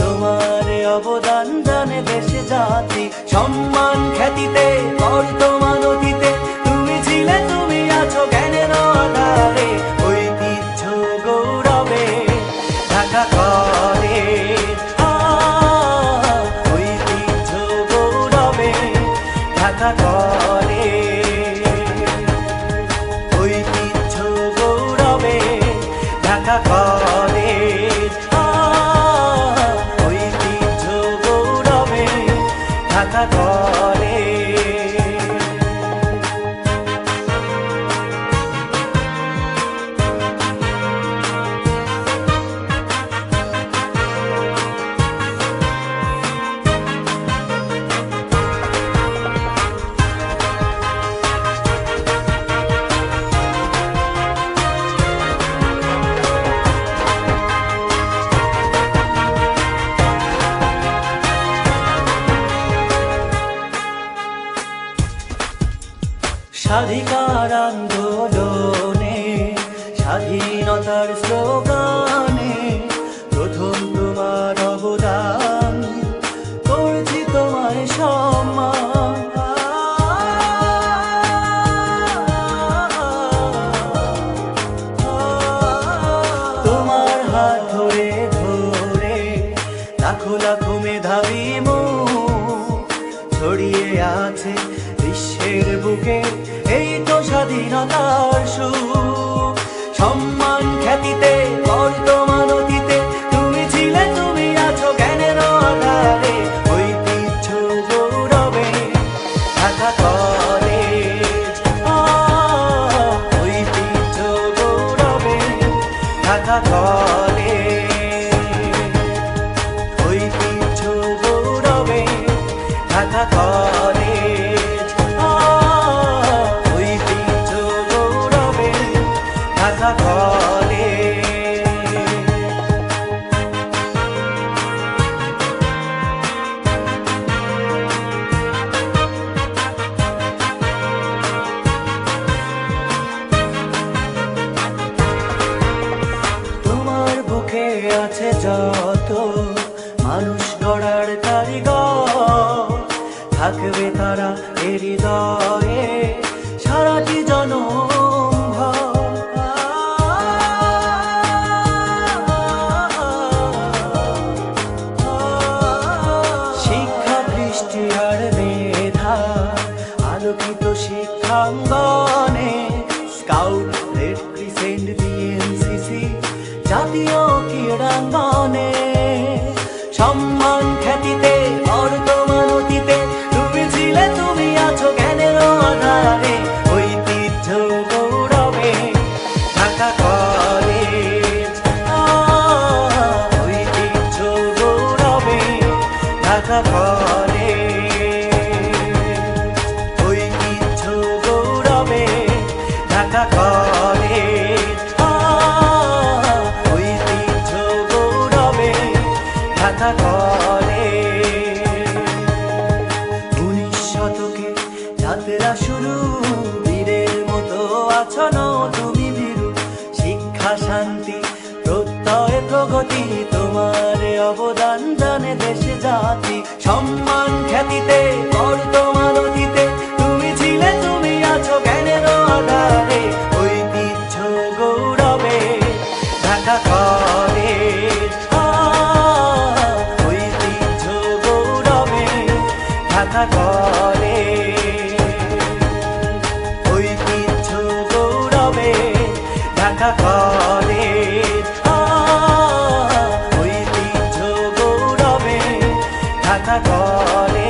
তোমার অবদান জানে দেশে জাতি। সম্মান খ্যাতিতে, বর্তমান অতীতে, তুমি ছিলে, তুমি আছো জ্ঞানের আধারে, ঐতিহ্য গৌরবে, ঢাকা করে ঐতিহ্য গৌরবে করে স্বাধিকার আন্দোলনে, স্বাধীনতার স্লোগানে প্রথম তোমার অবদান, করছি তোমার সম্মান। তোমার হাত ধরে ধরে, লাখো লাখো মেধাবী মুখ ছড়িয়ে আছে বিশ্বের বুকে। স্বাধীনতার সম্মান আছে যত মানুষ গড়ার কারিগর, থাকবে তারা হৃদয়ে সারাটি মেধা, আলোকিত শিক্ষাঙ্গনে স্কাউট, রেড ক্রিসেন্ট, বিএনসিসি, জাতীয় তুমি শিক্ষা শান্তি প্রগতি তোমার অবদান জানে দেশে জাতি। সম্মান খ্যাতিতে ঢাকা কলেজ